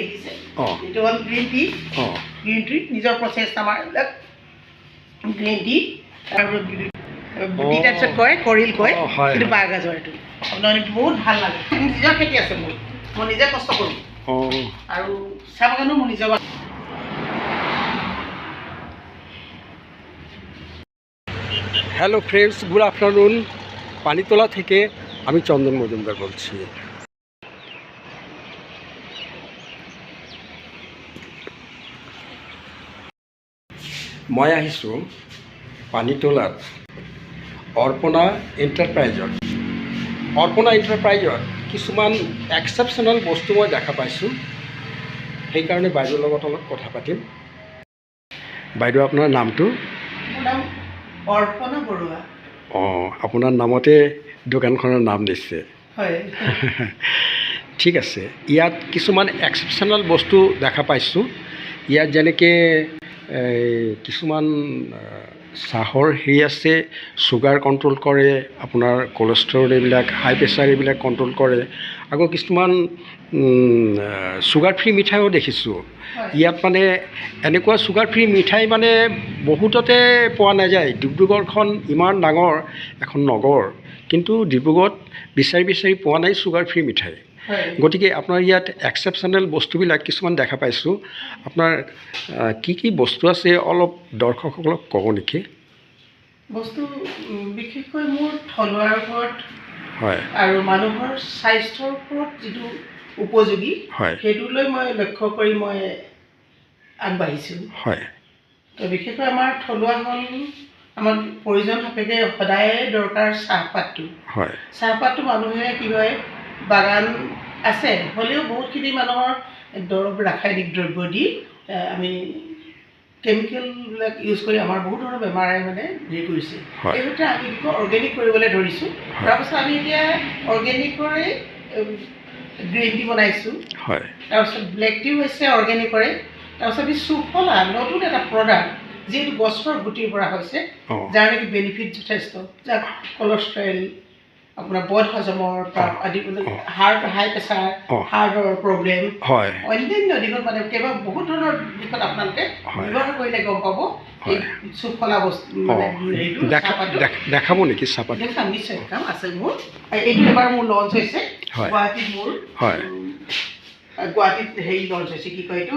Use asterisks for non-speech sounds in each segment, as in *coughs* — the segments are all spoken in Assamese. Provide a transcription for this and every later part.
দেখিছে। এইটো হ'ল গ্ৰীণ টি গ্ৰীণ টি নিজৰ প্ৰচেছ আমাৰ এইবিলাক গ্ৰীণ টি আৰু গুটি টাইপছত কয় কৰিল কয় এইটো আপোনাৰ বহুত ভালো লাগে। নিজৰ খেতি আছে মোৰ। মই নিজে কষ্ট কৰোঁ। আৰু চাহ বাগানো মোৰ নিজৰ। Hello friends good afternoon Panitola থেকে আমি চন্দন মজুমদার বলছি। মই আহিছোঁ পানীতোলাত অৰ্পণা এণ্টাৰপ্ৰাইজত অৰ্পণা এণ্টাৰপ্ৰাইজত কিছুমান এক্সেপশ্যনেল বস্তু মই দেখা পাইছোঁ। সেইকাৰণে বাইদেউৰ লগত অলপ কথা পাতিম। বাইদেউ আপোনাৰ নামটো? অৰ্পণা বৰুৱা। অঁ আপোনাৰ নামতে দোকানখনৰ নাম দিছে। *laughs* ঠিক আছে। ইয়াত কিছুমান এক্সেপশ্যনেল বস্তু দেখা পাইছোঁ। ইয়াত যেনেকৈ এই, কিছুমান চাহৰ হেৰি আছে চুগাৰ কণ্ট্ৰল কৰে আপোনাৰ কলেষ্ট্ৰল এইবিলাক হাই প্ৰেছাৰ এইবিলাক কণ্ট্ৰল কৰে। আকৌ কিছুমান চুগাৰ ফ্ৰী মিঠাইও দেখিছোঁ। ইয়াত মানে এনেকুৱা চুগাৰ ফ্ৰী মিঠাই মানে বহুততে পোৱা নাযায়। ডিব্ৰুগড়খন ইমান ডাঙৰ এখন নগৰ। কিন্তু ডিব্ৰুগড়ত বিচাৰি বিচাৰি পোৱা নাই চুগাৰ ফ্ৰী মিঠাই। গতিকে আপোনাৰ ইয়াত এক্সেপশ্যনেল বস্তুবিলাক কিছুমান দেখা পাইছোঁ। আপোনাৰ কি কি বস্তু আছে অলপ দৰ্শকসকলক ক'ব নেকি? বস্তু বিশেষকৈ মোৰ থলুৱাৰ ওপৰত হয়। আৰু মানুহৰ স্বাস্থ্যৰ ওপৰত যিটো উপযোগী হয়। সেইটোলৈ মই লক্ষ্য কৰি মই আগবাঢ়িছোঁ। হয়। তো বিশেষকৈ আমাৰ থলুৱা হ'ল আমাক প্ৰয়োজন সাপেক্ষে সদায় দৰকাৰ চাহপাতটো। হয়। চাহপাতটো মানুহে কি হয় বাগান আছে। হ'লেও বহুতখিনি মানুহৰ দৰৱ ৰাসায়নিক দ্ৰব্য দি আমি কেমিকেলবিলাক ইউজ কৰি আমাৰ বহুত ধৰণৰ বেমাৰে মানে হেৰি কৰিছে। সূত্ৰে আমি কি অৰ্গেনিক কৰিবলৈ ধৰিছোঁ। তাৰপাছত আমি এতিয়া অৰ্গেনিকৰে গ্ৰীণ টি বনাইছোঁ। হয়। তাৰপিছত ব্লেক টিও হৈছে অৰ্গেনিকৰে তাৰপিছত আমি সুফলা নতুন এটা প্ৰডাক্ট যিহেতু গছৰ গুটিৰ পৰা হৈছে যাৰ নেকি বেনিফিট যথেষ্ট যাক কলেষ্ট্ৰল আপোনাৰ বদ হজমৰ পৰা আদি। Heart high pressure. হাৰ্টৰ প্ৰব্লেম হয়। অন্যান্য দিশত মানে কেৱল বহুত ধৰণৰ দিশত আপোনালোকে। ব্যৱহাৰ কৰিলে গম পাব। সুফলা বস্তু দেখাব নেকি চাহপাত দেখাম নিশ্চয় দেখাম আছে মোৰ। এইটো এবাৰ মোৰ লঞ্চ হৈছে। গুৱাহাটীত মোৰ। গুৱাহাটীত হেৰি লঞ্চ হৈছে কি কয় এইটো?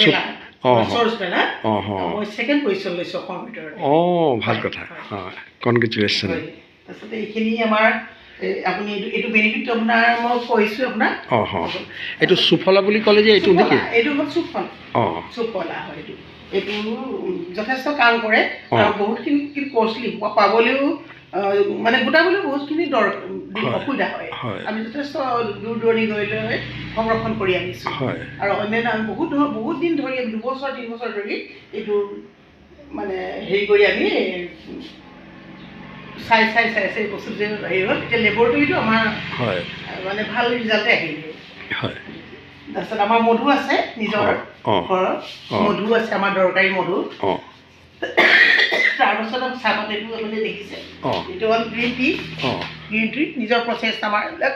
মেলা। অঁ, চৰ্চ মেলা অঁ অঁ। মই ছেকেণ্ড পজিশ্যন লৈছোঁ অসমৰ ভিতৰত অঁ ভাল কথা। হয়। কনগ্ৰেচুলেশ্যন হয়। তাৰপিছতে এইখিনি আমাৰ এ, আপুনি এইটো এইটো বেনিফিটটো আপোনাৰ মই কৈছোঁ আপোনাক। অঁ অঁ। এইটো সুফলা বুলি ক'লে যে এইটো নেকি? এইটো হ'ল সুফল। অঁ। সুফলা হয় এইটো। এইটো উম, যথেষ্ট কাম কৰে। আৰু বহুতখিনি কষ্টলি পাবলৈও মানে গোটাবলৈও বহুতখিনি দৰ। অসুবিধা হয়। আমি যথেষ্ট দূৰ দূৰণি গৈ লৈ সংৰক্ষণ কৰি আনিছোঁ। আৰু অন্যান্য আমি বহুত বহুত দিন ধৰি আমি দুবছৰ তিনি বছৰ ধৰি এইটো মানে হেৰি কৰি আমি চাই চাই চাই চাই বস্তুটো যে হেৰি হ'ল এতিয়া লেবৰেটৰীটো আমাৰ মানে ভাল ৰিজাল্টে আহিলে। তাৰপিছত আমাৰ মধু আছে নিজৰ অঁ। মধু আছে আমাৰ দৰকাৰী মধু। তাৰপাছত চাহপাত এইটো আপুনি দেখিছে। এইটো হ'ল গ্ৰীণ টি গ্ৰীণ টি নিজৰ প্ৰচেছ আমাৰ এইবিলাক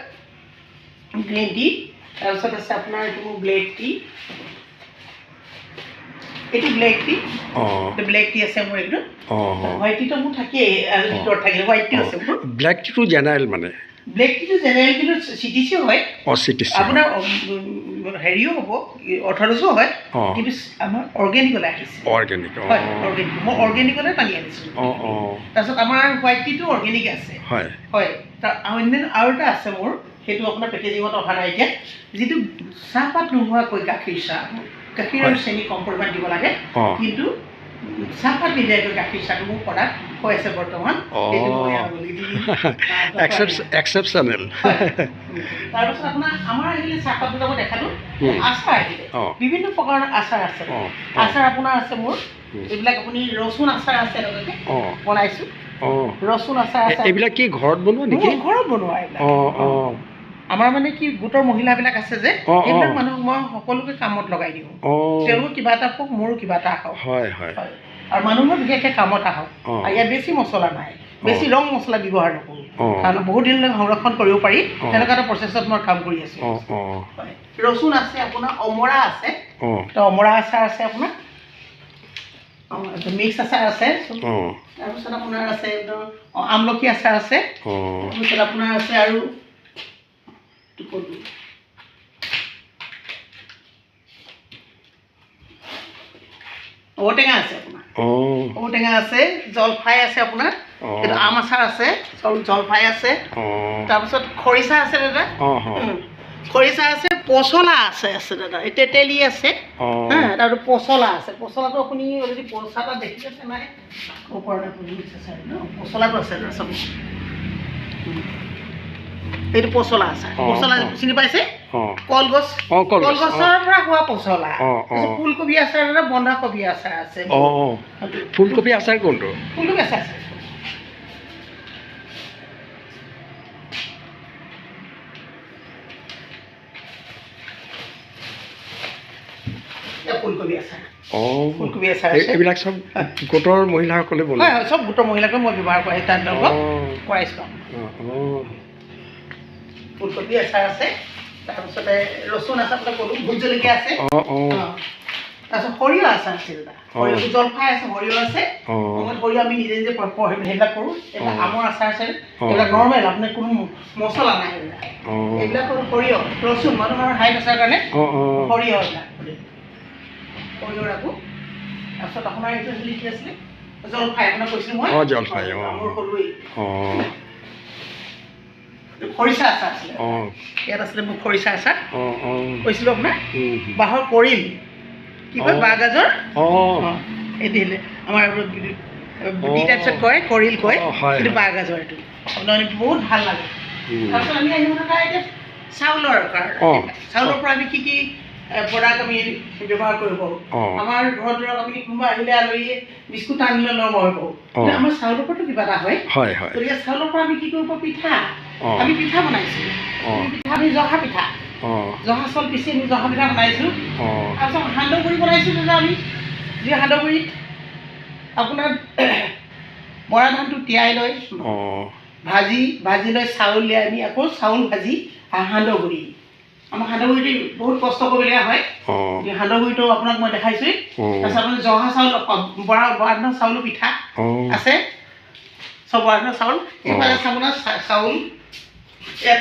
গ্ৰীণ টি তাৰপিছত আছে আপোনাৰ এইটো ব্লেক টি এইটো ব্লেক টি অঁ। ব্লেক টি আছে মোৰ এইটো। অঁ হোৱাইট টিটো মোৰ থাকেই ভিতৰত থাকিলে হোৱাইট টি আছে মোৰ। ব্লেক টিটো জেনেৰেল মানে? ব্লেক টিটো জেনেৰেল কিন্তু চি টি চিও হয়। আপোনাৰ হেৰিও হ'ব অৰ্থডক্সো হয় কিন্তু আমাৰ অৰ্গেনিকলৈ আহিছে। অৰ্গেনিক অঁ। হয় অৰ্গেনিক মই অৰ্গেনিকলৈ টানি আনিছোঁ। অঁ অঁ। তাৰপিছত আমাৰ হোৱাইট টিটো অৰ্গেনিক আছে। হয়। হয় তাৰ অন্যান্য আৰু এটা আছে মোৰ সেইটো আপোনাৰ পেকেজিঙত অহা নাই এতিয়া। যিটো চাহপাত নোহোৱাকৈ গাখীৰ চাহ গাখীৰ আৰু। চেনি কম পৰিমাণ দিব লাগে। কিন্তু চাহপাত নিদিয়াকৈ গাখীৰ চাহটো মোৰ প্ৰডাক্ট হৈ আছে বৰ্তমান। অঁ। সেইটো মই আৰু দি দিম। *laughs* এক্সেপ এক্সেপশ্যনেল হয়। উম, তাৰপিছত আপোনাৰ আমাৰ আহিলে চাহপাতটো মই দেখালোঁ। উম। আচাৰ আহিলে। অঁ। বিভিন্ন প্ৰকাৰৰ আচাৰ আছে। আচাৰ আপোনাৰ আছে মোৰ। এইবিলাক আপুনি ৰচুন আচাৰ আছে লগতে বনাইছোঁ। ৰচুন আচাৰ আছে। এইবিলাক কি ঘৰত বনোৱা নেকি? ঘৰত বনোৱা এইবিলাক। আমাৰ মানে কি গোটৰ মহিলাবিলাক আছে যে সেইবিলাক। মানুহক মই সকলোকে কামত লগাই দিওঁ। তেওঁলোকৰ কিবা এটা পাওক মোৰো কিবা এটা আহক হয় হয়। আৰু মানুহৰ বিশেষকৈ কামত আহক। আৰু ইয়াত বেছি মছলা নাই। বেছি ৰং মছলা ব্যৱহাৰ নকৰোঁ। কাৰণ বহুত দিনলৈ সংৰক্ষণ কৰিব পাৰি। তেনেকুৱা এটা প্ৰচেছত মই কাম কৰি আছোঁ। ৰচুন আছে আপোনাৰ অমৰা আছে। তো অমৰা আচাৰ আছে আপোনাৰ। মিক্স আচাৰ আছে। তাৰপিছত আপোনাৰ আছে আমলখি আচাৰ আছে। তাৰপিছত আপোনাৰ আছে আৰু এইটো ক'লো। ঔটেঙা আছে আপোনাৰ ঔটেঙা আছে জলফাই আছে আপোনাৰ এইটো আম আচাৰ আছে জল- জলফাই আছে তাৰপিছত খৰিচা আছে দাদা। খৰিচা আছে পচলা আছে আছে দাদা এই তেতেলী আছে। হা তাৰপিছত পচলা আছে। পচলাটো আপুনি অলৰেডি পচলা দেখি আছে নাই? ওপৰত পচলাটো আছে দাদা চাব। এইটো পচলা অঁ, পচলা। চিনি পাইছে কলগছ কলগছৰ পৰা হোৱা পচলা ফুলকবি আচাৰ দাদা বন্ধাকবি আচাৰ আছে ফুলকবি আচাৰ কোনটো ফুলকবি আচাৰ আছে ফুলকবি আচাৰ ফুলকবি আচাৰ এইবিলাক চব গোটৰ মহিলাসকলে হয় বনায় হয় চব গোটৰ মহিলাকে মই ব্যৱহাৰ কৰি তাত লগত অঁ কৰাইছোঁ অঁ অঁ ফুলকবি আচাৰ আছে। তাৰপিছতে ৰচুন আচাৰ আপোনাক ক'লোঁ ভোট জলকীয়া আছে। তাৰপিছত সৰিয়হ আচাৰ আছে দাদা সৰিয়হ জলফাই আছে সৰিয়হ আছে। সৰিয়হ আমি নিজে নিজে সেইবিলাক কৰোঁ। এইবিলাক। আমৰ আচাৰ আছে। এইবিলাক নৰ্মেল আপোনাৰ কোনো মছলা নাই এইবিলাক। এইবিলাক হ'ল সৰিয়হ। ৰচুন মানুহৰ হাই প্ৰেছাৰ কাৰণে অঁ সৰিয়হ এইবিলাক ৰাখোঁ তাৰপিছত আপোনাৰ এইটো হেৰি কি আছিলে জলফাই আপোনাক কৈছিলোঁ মই। জলফাই, ক'লোৱেই অঁ। খৰিচা আচাৰ আছিলে। ইয়াত আছিলে মোৰ খৰিচা আচাৰ। কৈছিলোঁ আপোনাৰ উম, বাঁহৰ কৰিল কি কয়। বাঁহ গাজৰ? এইটো দিলে। আমাৰ। টাইপছত কয় কৰিল কয় কিন্তু। বাঁহ গাজৰ এইটো। বহুত ভাল লাগে। তাৰপিছত আমি আহিব লগা এতিয়া চাউলৰ কাৰণে। চাউলৰ পৰা আমি কি কি প্ৰডাক্ট আমি ব্যৱহাৰ কৰিব আমাৰ ঘৰত ধৰক আমি কোনোবা আহিলে আলহীয়ে বিস্কুট আনিলে নৰম হৈ পাৰোঁ কিন্তু অঁ। আমাৰ চাউলৰ পৰাতো কিবা এটা হয়। গতিকে চাউলৰ পৰা আমি কি কৰিব পিঠা। আমি পিঠা বনাইছোঁ অঁ। পিঠা আমি জহা পিঠা। জহা চাউল পিচি আমি জহা পিঠা বনাইছোঁ। তাৰপিছত সান্দহ গুড়ি বনাইছোঁ দাদা আমি। যি সান্দহ গুড়িত আপোনাৰ *coughs* বৰা ধানটো তিয়াই লৈ ভাজি ভাজি লৈ চাউল উলিয়াই আমি আকৌ চাউল ভাজি সান্দহ গুড়ি আমাৰ সান্দহ গুড়িটো বহুত কষ্ট কৰিবলগীয়া হয়। সান্দহ গুড়িটো আপোনাক মই দেখাইছোঁৱেই। অঁ। তাৰপিছত আপোনাৰ জহা চাউল বৰা বৰা ধানৰ চাউলো পিঠা আছে। চব বৰা ধানৰ চাউল। এইফালে আপোনাৰ চাউল। ইয়াত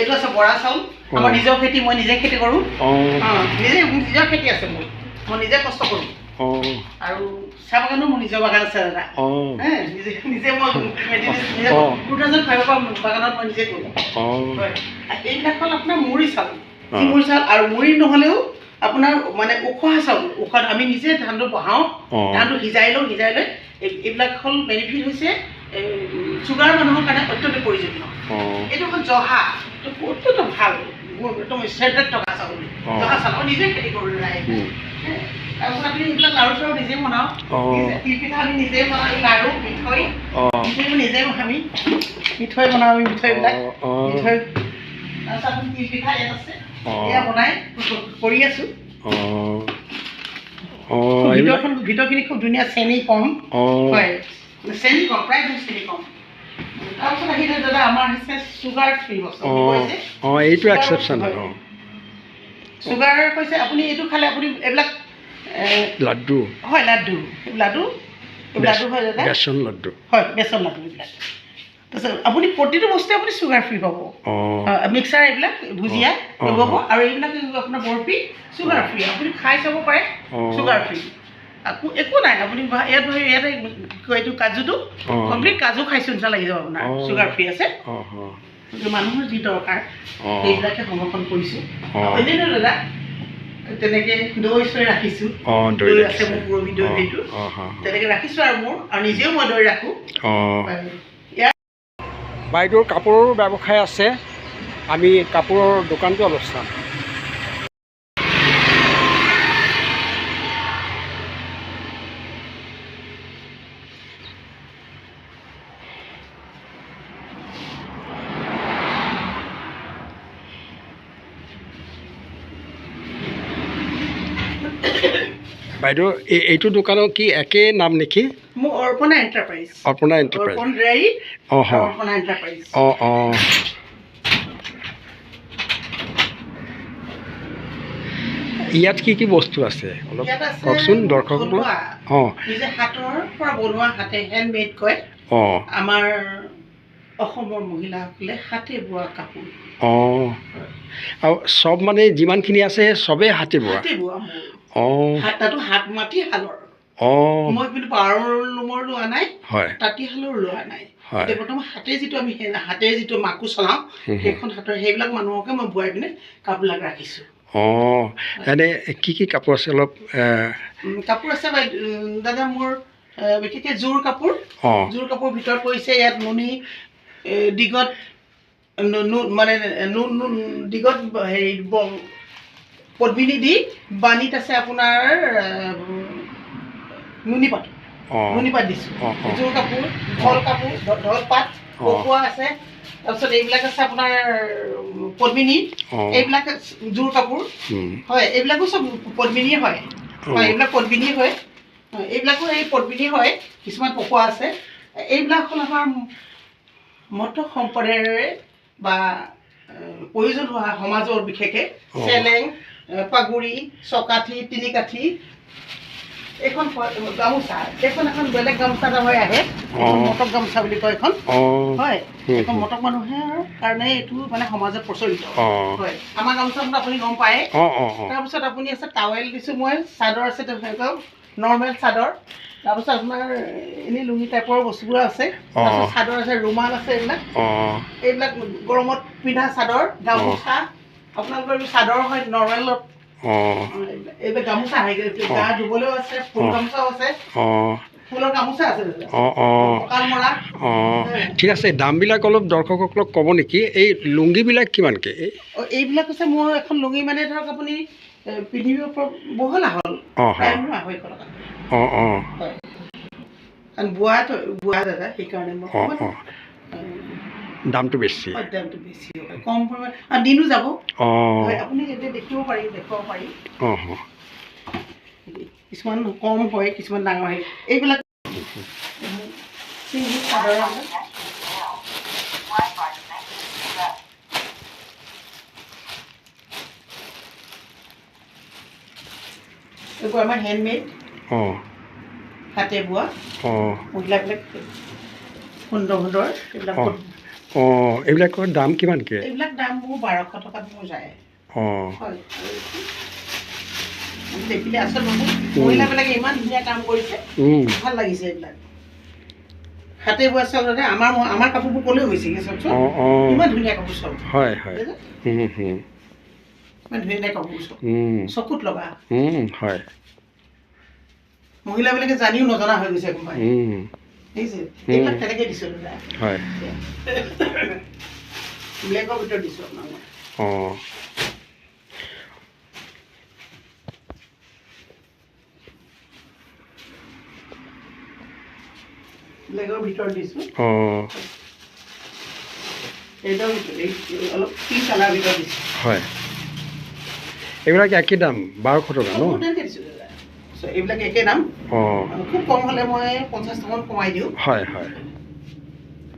এইটো আছে বৰা চাউল। আমাৰ। নিজৰ খেতি মই নিজে খেতি কৰোঁ। নিজে নিজৰ খেতি আছে মোৰ। মই নিজে কষ্ট কৰোঁ। আৰু চাহ বাগানো মোৰ নিজৰ বাগান আছে দাদা। নিজে মই থাউজেণ্ড ফাইভৰ পৰা বাগানত মই নিজে কৰোঁ। এইবিলাক হ'ল আপোনাৰ মুড়ি চাউল। মুড়ি চাউল আৰু মুড়ি নহ'লেও আপোনাৰ মানে উখোৱা চাউল উখোৱা আমি নিজে ধানটো বহাওঁ ধানটো সিজাই লওঁ সিজাই লৈ এই- এইবিলাক হ'ল বেনিফিট হৈছে চুগাৰ মানুহৰ কাৰণে অত্যন্ত প্ৰয়োজনীয়। এইটো হ'ল জহা অত্যন্ত ভাল একদম ষ্টেণ্ডাৰ্ড চাউল। জহা চাউল নিজে খেতি কৰোঁ দাদা উম, তাৰপিছত আমি এইবিলাক লাড়ু চাড়ু নিজে বনাওঁ অঁ। নিজে- তিল পিঠা আমি নিজে বনাওঁ এই লাড়ু মিঠৈ। অঁ। মিঠৈ নিজে আমি। মিঠৈ বনাওঁ আমি মিঠৈবিলাক। অঁ, অঁ। মিঠৈ তাৰপিছত আপুনি তিল পিঠা ইয়াত আছে। অঁ। এয়া বনাই কৰি আছোঁ। অঁ। অঁ এইবিলাক ভিতৰখন ভিতৰখিনি খুব ধুনীয়া চেনি কম হয়। চেনি প্ৰায় বহুত চেনি তাৰপিছত আহিলে দাদা আমাৰ হৈছে চুগাৰ ফ্ৰী বস্তু অঁ এইটো এক্সেপশ্যনেল অঁ চুগাৰ কৈছে আপুনি এইটো খালে আপুনি এইবিলাক লাড্ডু হয় লাড্ডু হয় দাদা বেচন লাড্ডু হয় বেচন লাড্ডু এইবিলাক তাৰপিছত আপুনি প্ৰতিটো বস্তুৱে আপুনি চুগাৰ ফ্ৰী পাব মিক্সাৰ এইবিলাক ভুজিয়া অঁ। আৰু এইবিলাক আপোনাৰ বৰফি চুগাৰ ফ্ৰী আপুনি খাই চাব পাৰে। চুগাৰ ফ্ৰী আকৌ একো নাই আপুনি ইয়াত কয় এইটো কাজুটো। কমপ্লিট কাজু খাইছোঁ নিচিনা লাগি যাব আপোনাৰ। চুগাৰ ফ্ৰী আছে। মানুহৰ যি দৰকাৰ। সেইবিলাকে সংৰক্ষণ কৰিছোঁ। দাদা তেনেকৈ দৈ চৈ ৰাখিছোঁ। অঁ দৈ দৈ আছে ৰাখিছে। মোৰ পুৰবী দৈ অঁ, সেইটো। অঁ অঁ তেনেকৈ ৰাখিছোঁ আৰু মোৰ আৰু নিজেও মই দৈ ৰাখোঁ। অঁ। ইয়াৰ বাইদেউৰ কাপোৰৰ ব্যৱসায় আছে। আমি কাপোৰৰ দোকানটো অলপ চাম। বাইদেউ এই এইটো দোকানৰ কি একে নাম নেকি মোৰ অৰ্পণা এণ্টাৰপ্ৰাইজ অৰ্পণা অঁ অঁ ইয়াত কি কি বস্তু আছে? অলপ কওকচোন থলুৱা, অঁ। হাতৰ পৰা বনোৱা হাতে হেণ্ডমেড কয়। অঁ। আমাৰ অসমৰ মহিলাসকলে হাতে বোৱা কাপোৰ। অঁ। আৰু চব মানে যিমানখিনি আছে চবেই হাতে বোৱা? তাতো হাত মাটি শালৰ মই কিন্তু পাৰৰ লুমৰ লোৱা নাই তাঁতীশালৰ লোৱা নাই। এতিয়া বৰ্তমান হাতে যিটো আমি হাতে যিটো মাকো চলাওঁ। সেইখন হাতৰ সেইবিলাক মানুহকে মই বোৱাই পিনে কাপোৰবিলাক ৰাখিছোঁ। অঁ। এনে কি কি কাপোৰ আছে অলপ কাপোৰ আছে দাদা মোৰ বিশেষকৈ জোৰ কাপোৰ। জোৰ কাপোৰ ভিতৰত পৰিছে ইয়াত নুনি দীঘত মানে নু- নু- দীঘত হেৰি পদ্মিনী দি বাণীত আছে আপোনাৰ এ, নুনী পাত অঁ। নুনী পাত দিছোঁ। অঁ অঁ। জোৰ কাপোৰ ঢল কাপোৰ ঢল পাত। পকোৱা আছে। তাৰপিছত এইবিলাক আছে আপোনাৰ পদ্মিনী। এইবিলাক জোৰ কাপোৰ। হয় এইবিলাকো চব পদ্মিনীয়ে হয়। হয় এইবিলাক পদ্মিনী হয়। এইবিলাকো এই পদ্মিনী হয়। কিছুমান পকোৱা আছে। এইবিলাক হ'ল আমাৰ মধ্য সম্প্ৰদায়েৰে বা প্ৰয়োজন হোৱা সমাজৰ বিশেষে অঁ। চেলেং পাগুৰি চকাঠি তিনিকাঠি। এইখন প- গামোচা। এইখন এখন বেলেগ গামোচা হৈ আহে। এইখন। মটক গামোচা বুলি কয় এখন অঁ। হয়। এইখন। মটক মানুহেৰ কাৰণে এইটো মানে সমাজত প্ৰচলিত। হয়। আমাৰ গামোচাখন আপুনি গম পায়। তাৰপিছত আপুনি আছে টাৱেল দিছোঁ মই। চাদৰ আছে তেনেকুৱা নৰ্মেল চাদৰ। তাৰপিছত আপোনাৰ এনেই লুঙি টাইপৰ বস্তুবোৰ আছে। তাৰপিছত। চাদৰ আছে ৰুমাল আছে এইবিলাক। এইবিলাক গৰমত পিন্ধা চাদৰ গামোচা। আপোনালোকৰ চাদৰ হয় নৰ্মেলত অঁ। এইবিলাক গামোচা আহে গা ধুবলৈও আছে ফুল অঁ। গামোচাও আছে। অঁ। ফুলৰ গামোচা আছে দাদা। অঁ অঁ। কঁকাল মৰা। অঁ। ঠিক আছে দামবিলাক অলপ দৰ্শকসকলক ক'ব নেকি? এই লুংগীবিলাক কিমানকৈ? এইবিলাক হৈছে মোৰ এখন লুঙি মানে ধৰক আপুনি পিন্ধিব বহল আহল। আঢ়ৈশ টকা। অঁ অঁ। কাৰণ বোৱা বোৱা দাদা সেইকাৰণে মই দামটো বেছি। হয়, দামটো বেছি হয়। কম পৰিমাণে আৰু দিনো যাব। অঁ। হয় আপুনি এতিয়া দেখিব পাৰি দেখুৱাব পাৰি। অঁ অঁ। কিছুমান কম হয় কিছুমান ডাঙৰ হয়। এইবিলাক চিংগল চাদৰ আছে। এইবোৰ আমাৰ হেণ্ডমেড অঁ। হাতে বোৱা। অঁ। মহিলাবিলাক সুন্দৰ সুন্দৰ এইবিলাক অঁ। এইবিলাকৰ দাম কিমানকৈ এইবিলাক দাম মোৰ বাৰশ টকাত মোৰ যায়। অঁ। দেখিলে মহিলাবিলাকে ইমান ধুনীয়া কাম কৰিছে। উম, ভাল লাগিছে এইবিলাক। হাতে বোৱা চালতে আমাৰ আমাৰ কাপোৰবোৰ ক'লেও হৈছেগৈ চাওকচোন? অঁ অঁ। ইমান ধুনীয়া কাপোৰ চব হয় হয়। হুম, হুম, ইমান ধুনীয়া কাপোৰ চব উম, চকুত লগা। উম, হয়। মহিলাবিলাকে জানিও নজনা হৈ গৈছে হয় ব্লেকৰ ভিতৰত দিছোঁ আপোনাক অঁ ব্লেকৰ ভিতৰত দিছোঁ অঁ এইটোৰ অলপ পিংক কালাৰ ভিতৰত দিছোঁ হয় এইবিলাক একেই দাম বাৰশ টকা ন এইবিলাক একে দাম। অঁ। আৰু খুব কম হ'লে মই পঞ্চাছ টকামান কমাই দিওঁ। হয় হয়।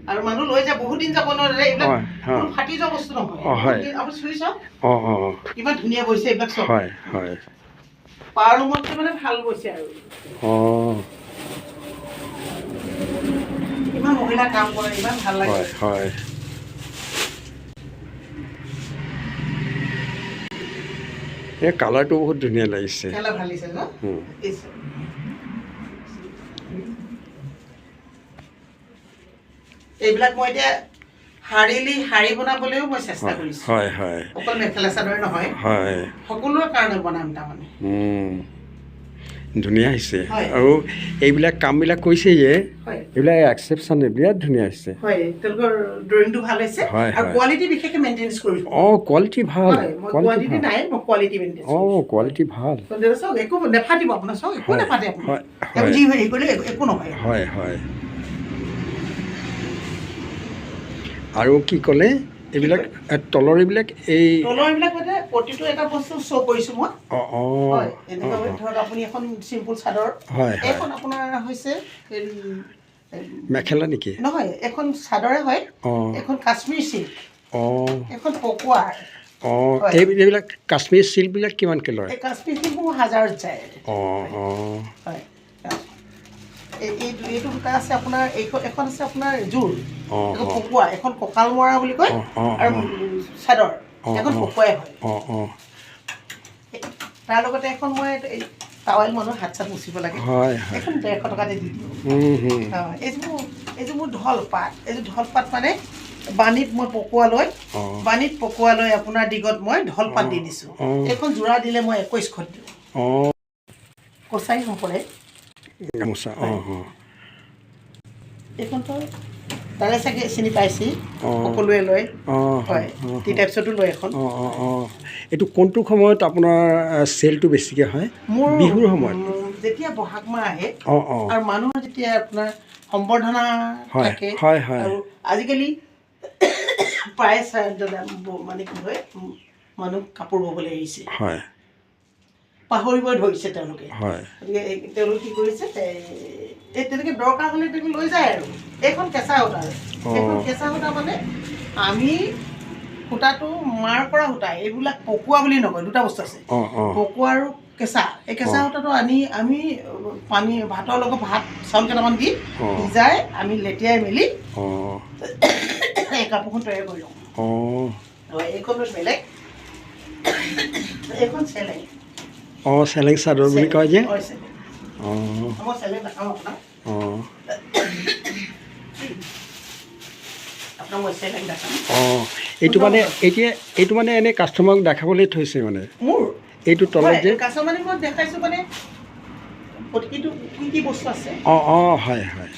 আৰু মানুহ লৈ যায় বহুত দিন যাব নোৱাৰে এইবিলাক হয় হয় কোনো ফাটি যোৱা বস্তু নহয়। অ, হয়। বহুত দিন- আপুনি চুই চাওক অঁ অঁ অঁ। ইমান ধুনীয়া বৈছে এইবিলাক চব। হয় হয়। পাৰ ৰুমতকৈ মানে ভাল বৈছে আৰু। অঁ। ইমান মহিলা কাম কৰে ইমান ভাল লাগে। হয়। এই কালাৰটো বহুত ধুনীয়া লাগিছে। খেলা ভাল দিছে ন? উম, এই চাওক। এইবিলাক মই এতিয়া শাৰীলি শাৰী বনাবলৈও মই চেষ্টা হয় কৰিছোঁ। হয় হয়। অকল মেখেলা চাদৰে নহয়। হয়। সকলোৰে কাৰণে বনাম তাৰমানে। ধুনীয়া হৈছে। আৰু এইবিলাক কামবিলাক কৰিছে যে এইবিলাক এক্সেপশ্যন বিৰাট ধুনীয়া আহিছে অঁ কোৱালিটি ভালো অঁ কোৱালিটি ভালো। হয় হয়। আৰু কি ক'লে? এইবিলাক তলৰ এইবিলাক এই তলৰ এইবিলাক মানে প্ৰতিটো এটা বস্তু শ্ব' কৰিছোঁ মই। অঁ অঁ। মানে ধৰক আপুনি এখন চিম্পুল চাদৰ হয় এইখন আপোনাৰ হৈছে মেখেলা নেকি? নহয় এখন চাদৰে হয় অঁ। এখন কাশ্মীৰ চিল্ক অঁ। এখন পকোৱাৰ। অঁ এই এইবিলাক কাশ্মীৰ চিল্কবিলাক কিমানকৈ লয়? কাশ্মীৰ চিল্ক মোৰ হাজাৰত যায়। অঁ অঁ। হয়। এই এইটো এইটো দুটা আছে আপোনাৰ এইখন এখন আছে আপোনাৰ জোৰ। অঁ এখন অঁ পকোৱা এখন কঁকাল মৰা বুলি কয়। অঁ অঁ আৰু অঁ। উম, চাদৰ। অঁ, এখন অঁ। পকোৱাই হয়। অঁ অঁ। তাৰ লগতে এখন মই এই টাৱেল মানুহ হাত চাত মুচিব লাগে। হয় হয়। এখন ডেৰশ টকাতে দি দিওঁ হুম, হুম। অঁ, এইযোৰ মোৰ এইযোৰ মোৰ ঢল পাত। এইযোৰ ঢল পাত মানে বাণীত মই পকোৱা লৈ বাণীত পকোৱা লৈ আপোনাৰ দিগত মই ঢল পাত দি দিছোঁ। অঁ। এইখন যোৰা দিলে মই একৈছশত দিওঁ। অঁ। কছাৰী সম্পৰে গামোচা অঁ অঁ এইখনতো তাৰে চাগে চিনি পাইছেই সকলোৱে লয় হয় টি টাইপছতো লয় এখন অঁ অঁ অঁ এইটো কোনটো সময়ত আপোনাৰ চেলটো বেছিকৈ হয় মোৰ বিহুৰ সময়ত যেতিয়া বহাগ মাহ আহে অঁ অঁ আৰু মানুহৰ যেতিয়া আপোনাৰ সম্বৰ্ধনা থাকে হয় হয় আৰু আজিকালি প্ৰায় মানে কি হয় মানুহ কাপোৰ ববলৈ এৰিছে হয় পাহৰিবই ধৰিছে তেওঁলোকে। গতিকে তেওঁলোকে কি কৰিছে এই- তেনেকৈ দৰকাৰ হ'লে তেওঁলোকে লৈ যায় আৰু। এইখন কেঁচা সূতা। এইখন। কেঁচা সূতা মানে আমি সূতাটো মাৰ পৰা সূতা এইবিলাক পকোৱা বুলি নকয় দুটা বস্তু আছে। পকোৱা আৰু কেঁচা। এই কেঁচা। সূতাটো আনি আমি পানী ভাতৰ লগত ভাত চাউল কেইটামান দি সিজাই আমি লেটিয়াই মেলি এই কাপোৰখন তৈয়াৰ কৰি লওঁ। এইখন বেলেগ এইখন চেলেং। অঁ চেলেং চাদৰ বুলি কয় যে? হয়, চেলেং। অঁ মই চেলেং দেখাওঁ আপোনাক অঁ আপোনাক মই চেলেং দেখাম অঁ এইটো মানে এতিয়া এইটো মানে এনেই কাষ্টমাৰক দেখাবলৈ থৈছে মানে? মোৰ? এইটো তলত হয়, যে? কাছ মানে মই দেখাইছোঁ মানে প্ৰতিটো কি কি বস্তু আছে? অঁ অঁ হয় হয়।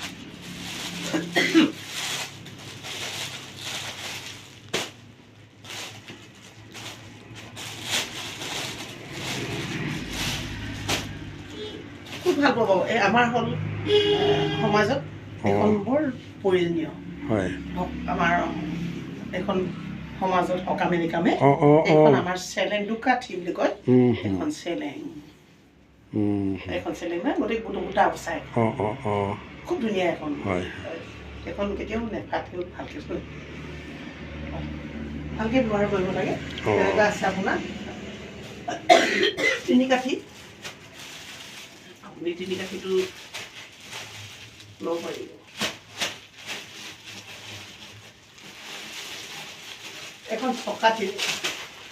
ভাল পাব। এই আমাৰ হ'ল সমাজত এখন বৰ প্ৰয়োজনীয়। হয়। আমাৰ এখন সমাজত সকামে নিকামে অঁ আমাৰ চেলেং দুকাঠি বুলি কয় এইখন চেলেং। উম, এইখন চেলেং না গোটেই গোটা খুব ধুনীয়া এখন। এখন কেতিয়াও নেফাটেও ভালকৈ ব্যৱহাৰ কৰিব লাগে। তেনেকুৱা আছে আপোনাৰ। তিনি কাঠি। আপুনি তিনি কাঠিটো ল'ব পাৰিব এখন ছকাঠি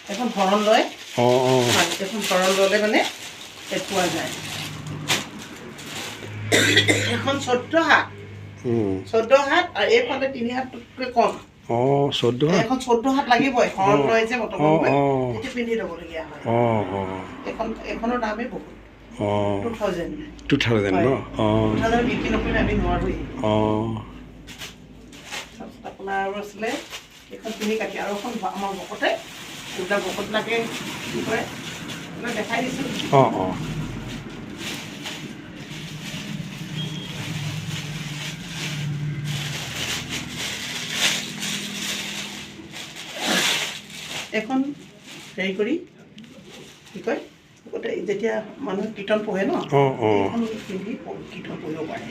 এখন হৰণ লয়। অঁ অঁ। হয়, এখন হৰণ ল'লে মানে এই পোৱা যায়। এখন চৈধ্য হাত। উম, চৈধ্য হাত আৰু এইফালে তিনি হাতটোতকৈ কম। অঁ চৈধ্য এখন চৈধ্য হাত লাগিবই হৰণ লয় যে অঁ বৰ্তমান অঁ। তেতিয়া পিন্ধি ল'বলগীয়া হয়। অঁ অঁ। এখন এইখনৰ দামেই বহুত। অঁ টু থাউজেণ্ড টু থাউজেণ্ড ন অঁ টু থাউজেণ্ড বিক্ৰী নকৰিলে আমি নোৱাৰোৱেই অঁ তাৰপিছত আপোনাৰ আৰু আছিলে এইখন তিনি কাঠি আৰু এখন আমাৰ ভকতে এইবিলাক ভকতবিলাকে কি কৰে এইবিলাক দেখাই দিছোঁ অঁ অঁ এখন হেৰি কৰি কি কয় গোটেই যেতিয়া মানুহে কীৰ্তন পঢ়ে ন অঁ পিন্ধি কীৰ্তন পঢ়িব পাৰে।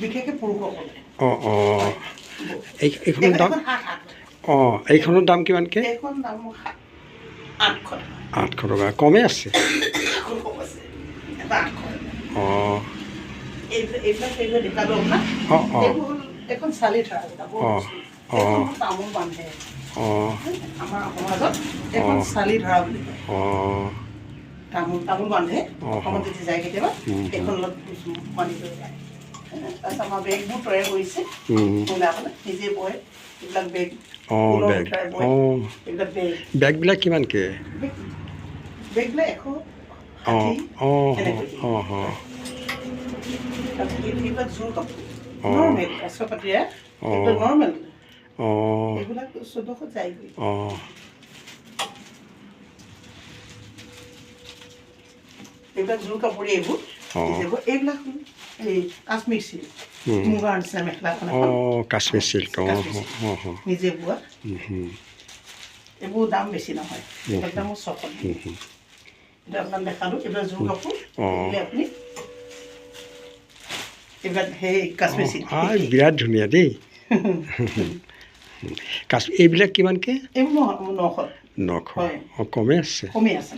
বিশেষকৈ পুৰুষসকলে অঁ অঁ। এই এইখনৰ দাম অঁ এইখনৰ দাম কিমানকৈ? এইখন দাম আঠশ টকা। আঠশ টকা। কমেই আছে? অঁ। অঁ অঁ। এখন চালি ধৰা অঁ, অঁ। তামোল বান্ধে। অঁ। আমাৰ সমাজত। চালি ধৰা বুলি কয়। অঁ। তামোল তামোল বান্ধে। অঁ। অসমত যদি যায়। কেতিয়াবা উম, এইখন লগত বান্ধি লৈ যায় তাৰপিছত আমাৰ বেগবোৰ তৈয়াৰ কৰিছে উম, মহিলাসকলে নিজে বয় এইবিলাক বেগ অঁ ঊলৰ বেগ সূতাৰে বয় অঁ এইবিলাক বেগ বেগবিলাক কিমানকৈ বেগ বেগবিলাক এশ অঁ ষাঠি অঁ এনেকৈ দিয়ে। অঁ অঁ তাৰপিছত এই- এইবিলাক জোৰ কাপোৰ অঁ। নৰ্মেল এশ পাতিৰে অঁ। এইবিলাক নৰ্মেল অঁ এইবিলাক চৈধ্যশত যায়গৈ অঁ *laughs* এইবিলাক জোৰ কাপোৰে এইবোৰ এইবিলাক এই কাশ্মীৰ চিল্ক। মুগাৰ নিচিনা মেখেলাখন কাশ্মীৰ চিল্ক নিজে বোৱা এইবোৰ দাম বেছি নহয় একদম ছশ। এতিয়া আপোনাক দেখালোঁ এইবিলাক জোৰ কাপোৰ আপুনি এইবিলাক সেই কাশ্মীৰ চিল্ক বিৰাট ধুনীয়া দেই। কাশ্মীৰ এইবিলাক কিমানকৈ? এইবোৰ ন- নশ। হয়। অঁ কমে আছে কমি আছে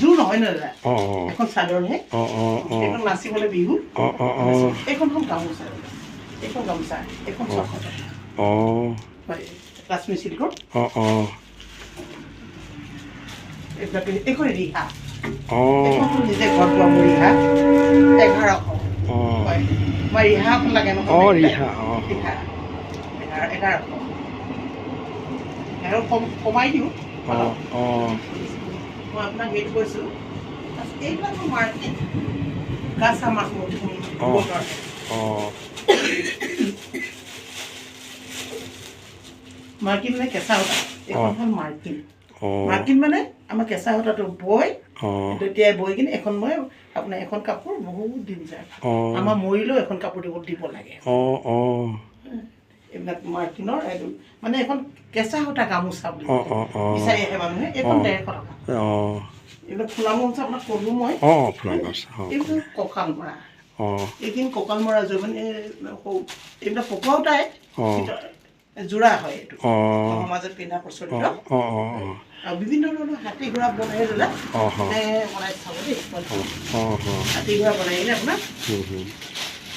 জোৰ নহয় ন দাদা? অঁ অঁ এখন চাদৰহে অঁ অঁ অঁ এইখন নাচিবলৈ বিহু। অঁ অঁ অঁ এইখন হ'ল গামোচা এইখন গামোচা এইখন ছশ অঁ কাশ্মীৰ চিল্কৰ অঁ অঁ এইবিলাক এইখন ৰিহা অঁ নিজে ঘৰত মোৰ ৰিহা এঘাৰশ অঁ মই ৰিহা এখন লাগে নহয় অঁ ৰিহা অঁ ৰিহা এঘাৰ এঘাৰশ কম কমাই দিওঁ। মই আপোনাক হেৰি কৈছোঁ এইবিলাক মোৰ মাৰ্কেট গাছা মাছ মোৰ অঁ। কাৰণে অঁ মাৰ্কিন মানে কেঁচা সূতা এইখন অঁ। হ'ল মাৰ্কিন মানে আমাৰ কেঁচা সূতাটো বৈ তেতিয়াই বৈ কিনে এখন মই আপোনাৰ এখন কাপোৰ বহুত দিন যায় আমাৰ মৰিলেও এখন কাপোৰ দিব দিব লাগে এইবিলাক মাৰ্কিনৰ এইটো মানে এখন কেঁচা সূতা গামোচা বুলি বিচাৰি আহে মানুহে এইখন। ডেৰশ টকা। এইবিলাক ফুলা গামোচা আপোনাক ক'লো মই। এইবিলাক কঁকাল মৰা। এইখিনি কঁকাল মৰা যোৰ মানে এইবিলাক পকোৱা সূতাই যোৰা হয় এইটো। সমাজত পিন্ধা প্ৰচলিত। আৰু বিভিন্ন ধৰণৰ হাতী ঘোঁৰা বনাই দিলে বনাই চাব দেই। হাতী ঘোঁৰা বনাই কিনে আপোনাৰ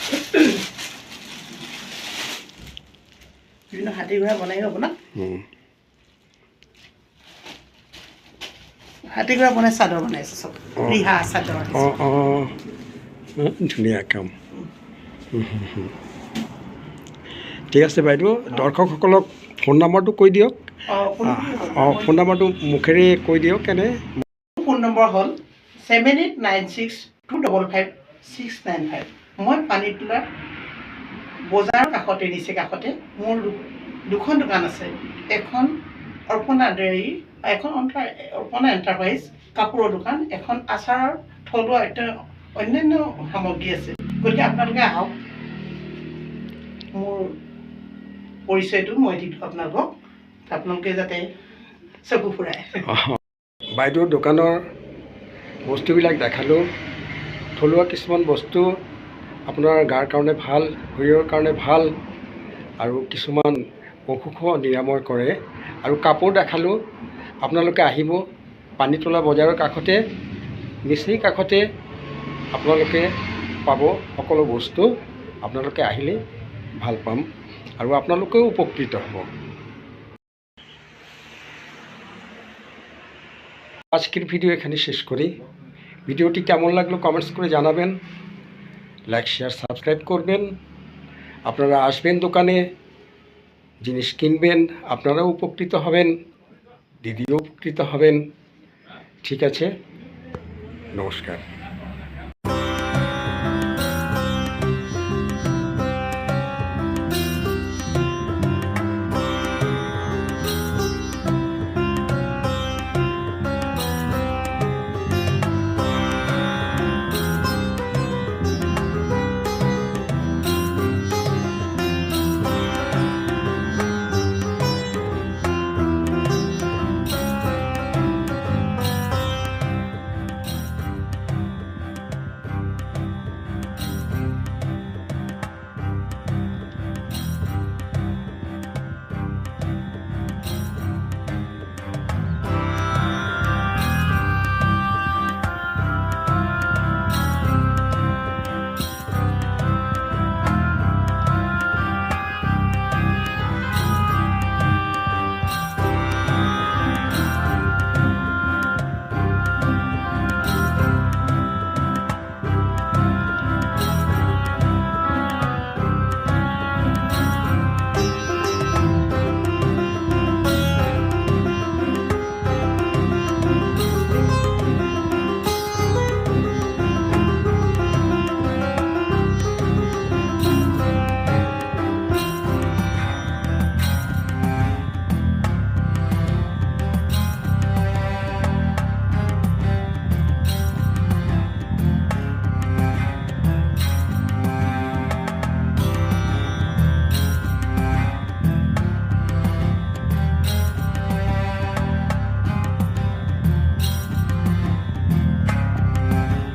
*coughs* বিভিন্ন হাতী ঘোঁৰা বনাই আপোনাক হুম। হাতী ঘোঁৰা বনাই চাদৰ বনাইছে চব। ৰিহা চাদৰ অঁ অঁ। ধুনীয়া কাম। ঠিক আছে বাইদেউ দৰ্শকসকলক ফোন নম্বৰটো কৈ দিয়ক। অঁ ফোন নম্বৰটো মুখেৰে কৈ দিয়ক কেনে? ফোন নম্বৰ হ'ল seven eight nine six two double five six nine five মই পানীতোলা বজাৰৰ কাষতে নিচে কাষতে মোৰ দুখন দোকান আছে। এখন অৰ্পণা ডেইৰী এখন অৰ্পণা এণ্টাৰপ্ৰাইজ কাপোৰৰ দোকান এখন আচাৰৰ থলুৱা অন্যান্য সামগ্ৰী আছে। গতিকে আপোনালোকে আহক। মোৰ পৰিচয়টো মই দি দিওঁ আপোনালোকক। আপোনালোকে যাতে চকু ফুৰাই। বাইদেউৰ দোকানৰ বস্তুবিলাক দেখালোঁ। থলুৱা কিছুমান বস্তু আপোনাৰ গাৰ কাৰণে ভালো শৰীৰৰ কাৰণে ভালো আৰু কিছুমান অসুখো নিৰাময় কৰে। আৰু কাপোৰ দেখালোঁ, আপোনালোকে আহিব পানীতোলা বজাৰৰ কাষতে নিচেই কাষতে আপোনালোকে পাব সকলো বস্তু। আপোনালোকে আহিলে ভালো পাম আৰু আপোনালোকেও উপকৃত হ'ব। আজকের ভিডিও এখানে শেষ করি। ভিডিওটি কেমন লাগল কমেন্টস করে জানাবেন। লাইক শেয়ার সাবস্ক্রাইব করবেন। আপনারা আসবেন দোকানে, জিনিস কিনবেন, আপনারাও উপকৃত হবেন, দিদিও উপকৃত হবেন। ঠিক আছে? নমস্কার।